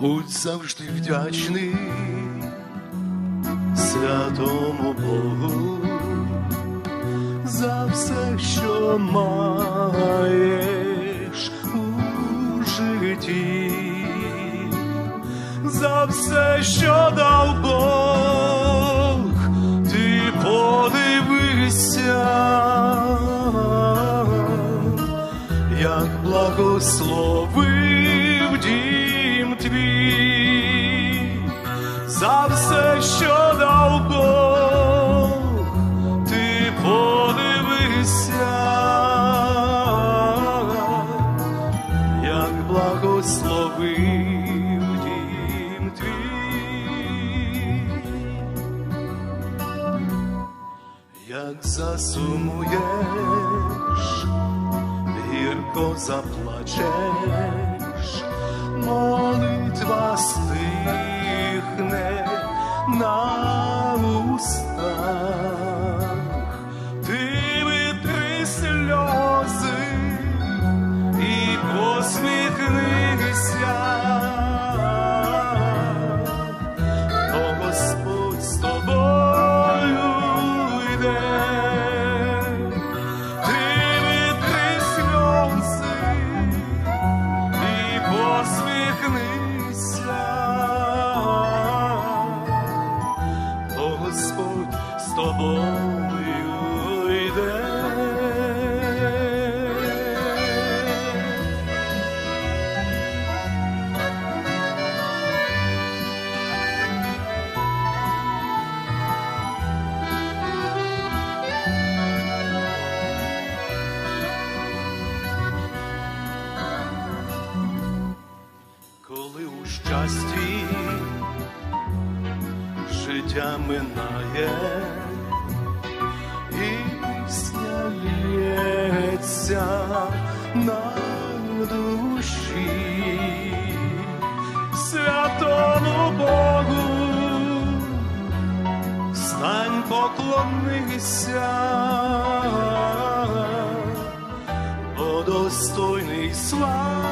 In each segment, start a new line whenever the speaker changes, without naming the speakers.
будь завжди вдячний святому Богу за все, що маєш у житті, за все, що дав Бог, zasumuješ, Hirko zaplačeš минає, і пісня лється на душі, святому Богу, стань поклонися, бо достойний слави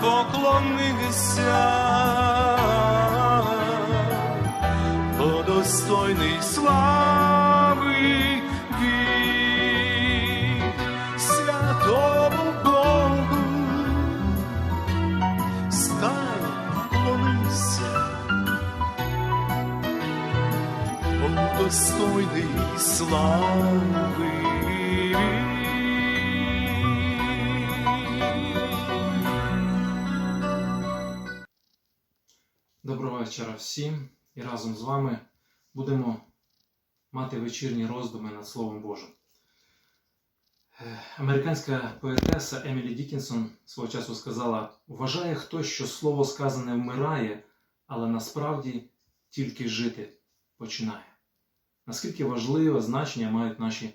поклонися, бо достойний слави він. святому Богу, стань поклонися. Бог достойний слави.
Вечора всім і разом з вами будемо мати вечірні роздуми над Словом Божим. Е, Американська поетеса Емілі Дікінсон свого часу сказала: вважає хтось, що слово сказане вмирає, але насправді тільки жити починає. Наскільки важливе значення мають наші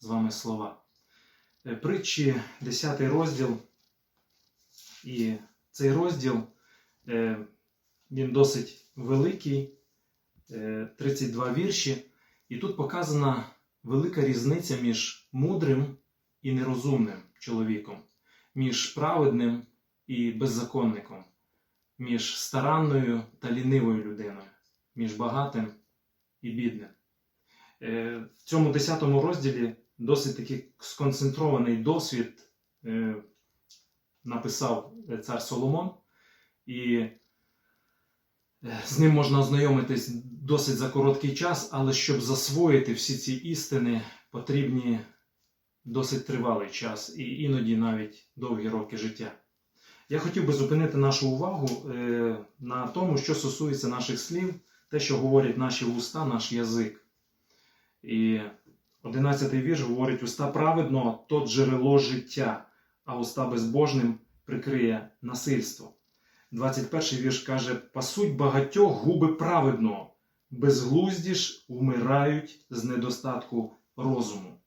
з вами слова. Е, Притчі 10 розділ. І цей розділ е, він досить великий, е, 32 вірші. І тут показана велика різниця між мудрим і нерозумним чоловіком, між праведним і беззаконником, між старанною та лінивою людиною, між багатим і бідним. Е, В цьому 10 розділі досить такий сконцентрований досвід е, написав е, цар Соломон. І е, з ним можна ознайомитись досить за короткий час, але щоб засвоїти всі ці істини, потрібні досить тривалий час і іноді навіть довгі роки життя. Я хотів би зупинити нашу увагу е, на тому, що стосується наших слів, те, що говорять наші уста, наш язик. І 11 й вірш говорить: уста праведного то джерело життя, а уста безбожним прикриє насильство. 21 вірш каже: Пасуть багатьох губи праведного, безглузді ж вмирають з недостатку розуму.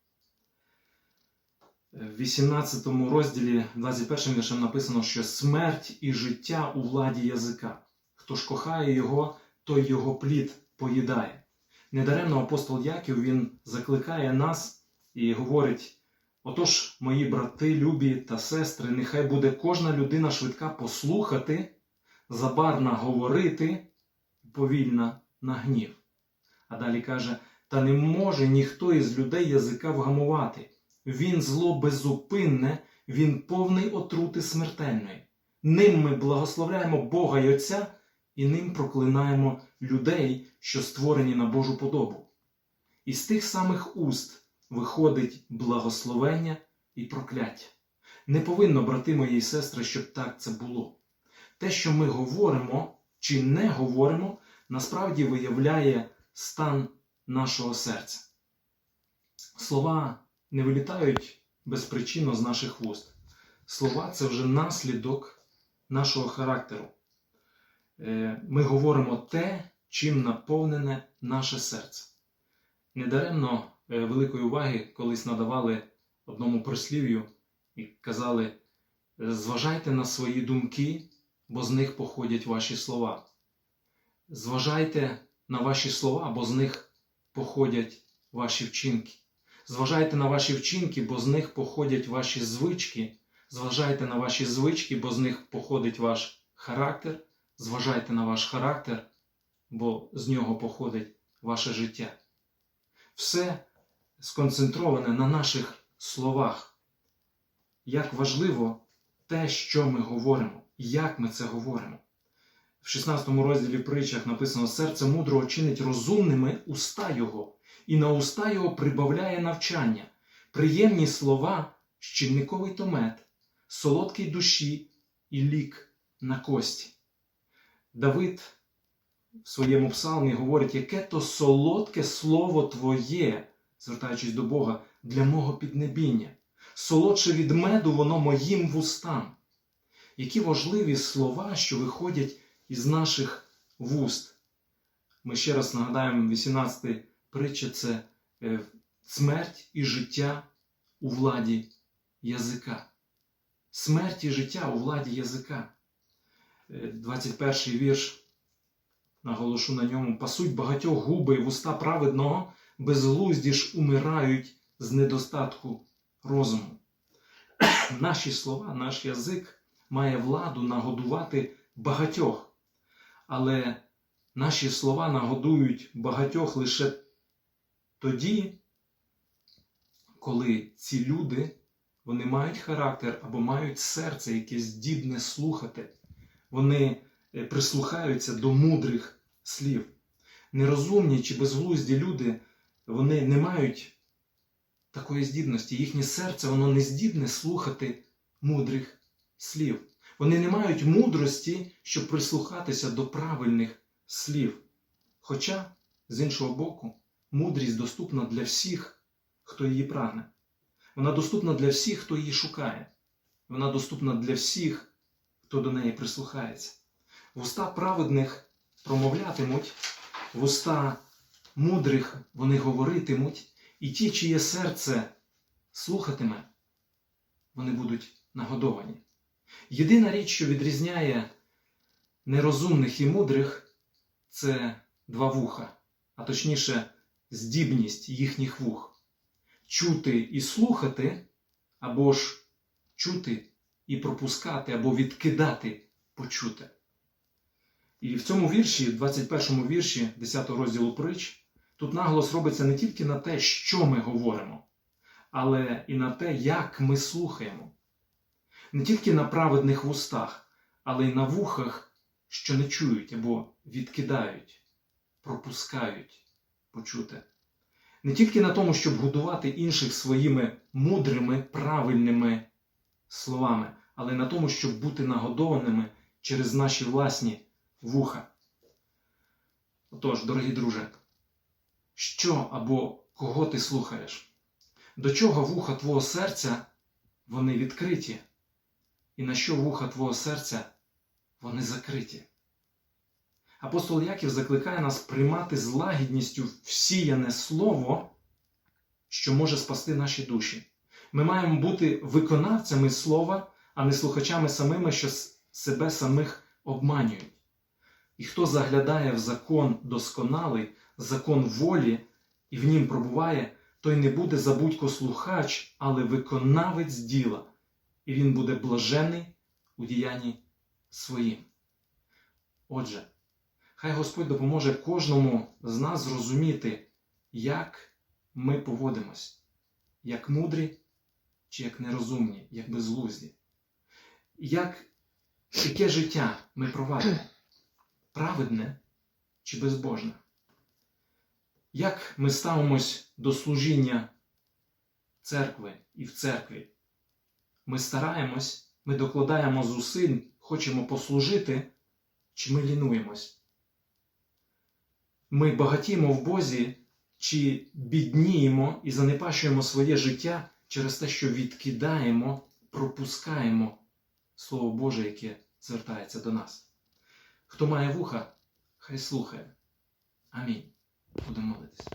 В 18 розділі 21 віршем написано, що смерть і життя у владі язика. Хто ж кохає його, той його плід поїдає. Недаремно апостол Яків він закликає нас і говорить: отож, мої брати, любі та сестри, нехай буде кожна людина швидка послухати, забарна говорити, повільна на гнів. А далі каже: та не може ніхто із людей язика вгамувати. Він зло безупинне, він повний отрути смертельної. Ним ми благословляємо Бога й Отця, і ним проклинаємо людей, що створені на Божу подобу. І з тих самих уст виходить благословення і прокляття. Не повинно, брати мої і сестри, щоб так це було. Те, що ми говоримо чи не говоримо, насправді виявляє стан нашого серця. Слова не вилітають безпричинно з наших вуст. Слова це вже наслідок нашого характеру. Е, Ми говоримо те, чим наповнене наше серце. Недаремно е, великої уваги колись надавали одному прислів'ю і казали: зважайте на свої думки, бо з них походять ваші слова. Зважайте на ваші слова, бо з них походять ваші вчинки. Зважайте на ваші вчинки, бо з них походять ваші звички. Зважайте на ваші звички, бо з них походить ваш характер. Зважайте на ваш характер, бо з нього походить ваше життя. Все сконцентроване на наших словах. Як важливо те, що ми говоримо, як ми це говоримо. В 16 розділі притчах написано: серце мудрого чинить розумними уста його, і на уста його прибавляє навчання, приємні слова, щільниковий томет, солодкий душі і лік на кості. Давид в своєму псалмі говорить, яке то солодке слово Твоє, звертаючись до Бога, для мого піднебіння. Солодше від меду воно моїм вустам. Які важливі слова, що виходять із наших вуст. Ми ще раз нагадаємо, 18 притча це е, смерть і життя у владі язика. Смерть і життя у владі язика. 21 вірш, наголошу на ньому, пасуть багатьох губи і вуста праведного, безглузді ж умирають з недостатку розуму. Наші слова, наш язик має владу нагодувати багатьох, але наші слова нагодують багатьох лише тоді, коли ці люди вони мають характер або мають серце, яке здібне слухати. Вони е, прислухаються до мудрих слів. Нерозумні чи безглузді люди вони не мають такої здібності. Їхнє серце воно не здібне слухати мудрих слів. Вони не мають мудрості, щоб прислухатися до правильних слів. Хоча, з іншого боку, мудрість доступна для всіх, хто її прагне. Вона доступна для всіх, хто її шукає. Вона доступна для всіх, хто до неї прислухається. Вуста праведних промовлятимуть, вуста мудрих вони говоритимуть, і ті, чиє серце слухатиме, вони будуть нагодовані. Єдина річ, що відрізняє нерозумних і мудрих, це два вуха, а точніше, здібність їхніх вух. Чути і слухати, або ж чути і пропускати, або відкидати почуте. І в цьому вірші, 21-му вірші 10 розділу притч, тут наголос робиться не тільки на те, що ми говоримо, але і на те, як ми слухаємо. Не тільки на праведних вустах, але й на вухах, що не чують або відкидають, пропускають почуте. Не тільки на тому, щоб годувати інших своїми мудрими, правильними словами, але й на тому, щоб бути нагодованими через наші власні вуха. Отож, дорогі друже, що або кого ти слухаєш? До чого вуха твого серця вони відкриті? І на що вуха твого серця вони закриті? Апостол Яків закликає нас приймати з лагідністю всіяне слово, що може спасти наші душі. Ми маємо бути виконавцями слова, а не слухачами самими, що себе самих обманюють. І хто заглядає в закон досконалий, закон волі і в нім пробуває, той не буде забудько слухач, але виконавець діла, і він буде блажений у діянні своїм. Отже, хай Господь допоможе кожному з нас зрозуміти, як ми поводимось, як мудрі чи як нерозумні, як безглузді. Як, яке життя ми провадимо? Праведне чи безбожне? Як ми ставимось до служіння церкви і в церкві? Ми стараємось, ми докладаємо зусиль, хочемо послужити, чи ми лінуємось? Ми багатіємо в Бозі, чи бідніємо і занепащуємо своє життя через те, що відкидаємо, пропускаємо Слово Боже, яке звертається до нас. Хто має вуха, хай слухає. Амінь. Будемо молитися.